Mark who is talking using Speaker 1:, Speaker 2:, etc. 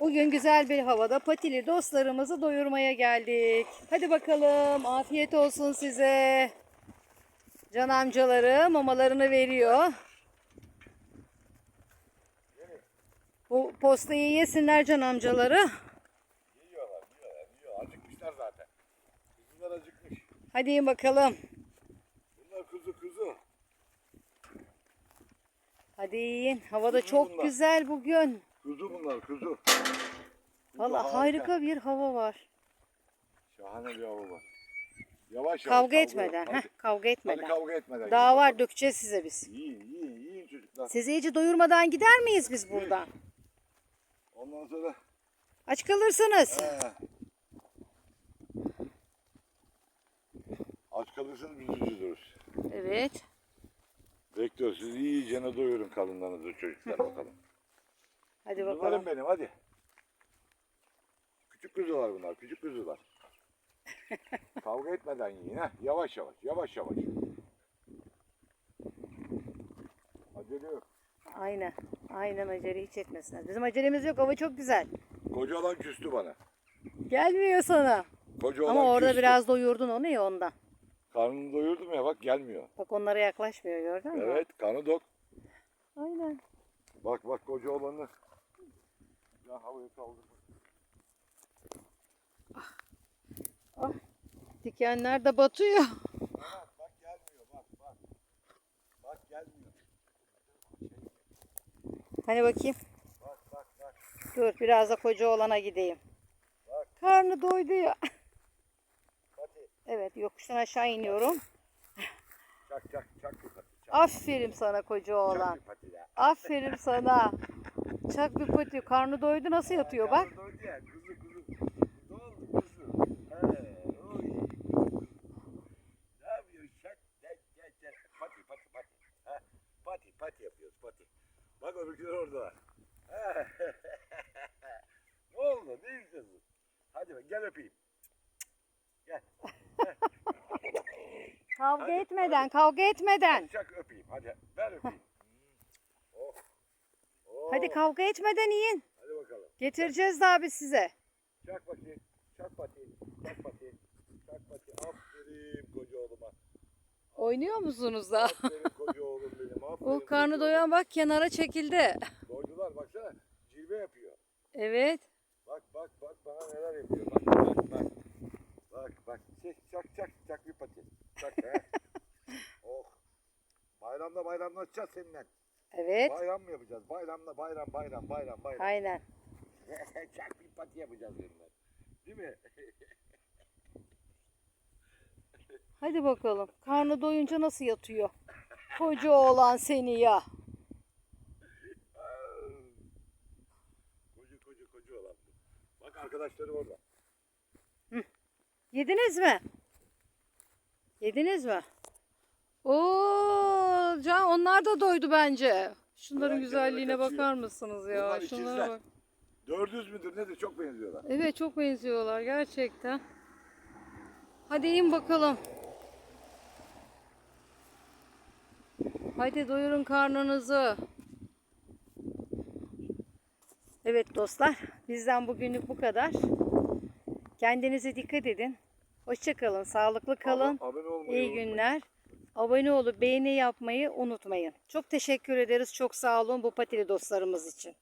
Speaker 1: Bugün güzel bir havada patili dostlarımızı doyurmaya geldik. Hadi bakalım afiyet olsun size. Can amcaları mamalarını veriyor. Bu postayı yesinler can amcaları.
Speaker 2: Yiyorlar, yiyorlar, yiyor. Acıkmışlar zaten. Kuzular acıkmış.
Speaker 1: Hadi yiyin bakalım.
Speaker 2: Bunlar kuzu kuzu.
Speaker 1: Hadi yiyin. Havada çok
Speaker 2: bunlar.
Speaker 1: güzel bugün.
Speaker 2: Kuzu bunlar, kuzu.
Speaker 1: Valla harika bir hava var.
Speaker 2: Şahane bir hava var. Yavaş yavaş.
Speaker 1: Kavga etmeden.
Speaker 2: Hadi,
Speaker 1: Heh, kavga
Speaker 2: hadi
Speaker 1: etmeden.
Speaker 2: kavga etmeden.
Speaker 1: Daha var
Speaker 2: bakalım.
Speaker 1: dökeceğiz size biz.
Speaker 2: Yiyin, yiyin, yiyin çocuklar.
Speaker 1: Sizi iyice doyurmadan gider miyiz biz buradan?
Speaker 2: Ondan sonra...
Speaker 1: Aç kalırsınız.
Speaker 2: He. Aç kalırsınız biz üzülürüz.
Speaker 1: Evet.
Speaker 2: Bekliyoruz. Siz iyicene doyurun kalınlarınızı çocuklar bakalım.
Speaker 1: Hadi
Speaker 2: Kuzularım
Speaker 1: bakalım.
Speaker 2: benim hadi. Küçük kuzular bunlar, küçük kuzular. Kavga etmeden yiyin ha. Yavaş yavaş, yavaş yavaş. Acele yok.
Speaker 1: Aynen. Aynen acele hiç etmesinler. Bizim acelemiz yok. Hava çok güzel.
Speaker 2: Koca olan küstü bana.
Speaker 1: Gelmiyor sana.
Speaker 2: Koca olan
Speaker 1: Ama orada
Speaker 2: küstü.
Speaker 1: biraz doyurdun onu ya ondan.
Speaker 2: Karnını doyurdum ya bak gelmiyor.
Speaker 1: Bak onlara yaklaşmıyor gördün mü?
Speaker 2: Evet karnı dok.
Speaker 1: Aynen.
Speaker 2: Bak bak koca olanı. Ya havaya kaldır.
Speaker 1: Ah, dikenler de batıyor.
Speaker 2: Bak bak gelmiyor bak bak. Bak gelmiyor.
Speaker 1: Hani bakayım.
Speaker 2: Bak bak bak.
Speaker 1: Dur biraz da koca olana gideyim.
Speaker 2: Bak.
Speaker 1: Karnı doydu ya.
Speaker 2: Hadi
Speaker 1: Evet yokuştan aşağı iniyorum.
Speaker 2: çak çak çak pati. Çak,
Speaker 1: Aferin sana koca
Speaker 2: çak
Speaker 1: oğlan. Aferin sana. Çak bir pati. Karnı doydu nasıl yatıyor bak.
Speaker 2: Doydu ya, Kuzu kuzu. Ne oldu kuzu? He, oy. Ne yapıyorsun? Şak, çak, çak, çak. Pati, pati, pati. Ha, pati, pati yapıyoruz, pati. Bak öbürküler oradalar. He. ne oldu? Ne istiyorsun? Hadi bak, gel öpeyim. Gel.
Speaker 1: Kavga
Speaker 2: Hadi,
Speaker 1: etmeden, kavga etmeden.
Speaker 2: Çak öpeyim. Hadi ver öpeyim.
Speaker 1: Hadi kavga etmeden yiyin.
Speaker 2: Hadi bakalım.
Speaker 1: Getireceğiz daha biz size.
Speaker 2: Çak bakayım. Çak pati. Çak pati. Çak pati. Aferin koca oğluma.
Speaker 1: Oynuyor musunuz da?
Speaker 2: Aferin koca oğlum benim. Aferin
Speaker 1: O karnı
Speaker 2: koca
Speaker 1: doyan bak kenara çekildi.
Speaker 2: oğlum. Doydular baksana. Cilve yapıyor.
Speaker 1: Evet.
Speaker 2: Bak bak bak bana neler yapıyor. Bak bak bak. Bak bak. Çek çak çak çak bir pati. Çak he. oh. Bayramda bayramlaşacağız seninle.
Speaker 1: Evet.
Speaker 2: Bayram mı yapacağız? Bayramda bayram bayram bayram bayram.
Speaker 1: Aynen.
Speaker 2: çak bir pati yapacağız seninle. Değil mi?
Speaker 1: Hadi bakalım. Karnı doyunca nasıl yatıyor? Koca oğlan seni ya.
Speaker 2: koca koca koca olan bu. Bak arkadaşları orada.
Speaker 1: Yediniz mi? Yediniz mi? Oo, Can onlar da doydu bence. Şunların
Speaker 2: Bırak
Speaker 1: güzelliğine
Speaker 2: kenara kaçıyor.
Speaker 1: bakar mısınız ya?
Speaker 2: Bunlar
Speaker 1: Şunlara
Speaker 2: ikizler.
Speaker 1: bak.
Speaker 2: 400 müdür nedir? Çok benziyorlar.
Speaker 1: Evet çok benziyorlar gerçekten. Hadi in bakalım. Hadi doyurun karnınızı. Evet dostlar, bizden bugünlük bu kadar. Kendinize dikkat edin. Hoşçakalın, sağlıklı kalın.
Speaker 2: Abone olmayı
Speaker 1: İyi
Speaker 2: unutmayın.
Speaker 1: günler. Abone olup beğeni yapmayı unutmayın. Çok teşekkür ederiz. Çok sağ olun bu patili dostlarımız için.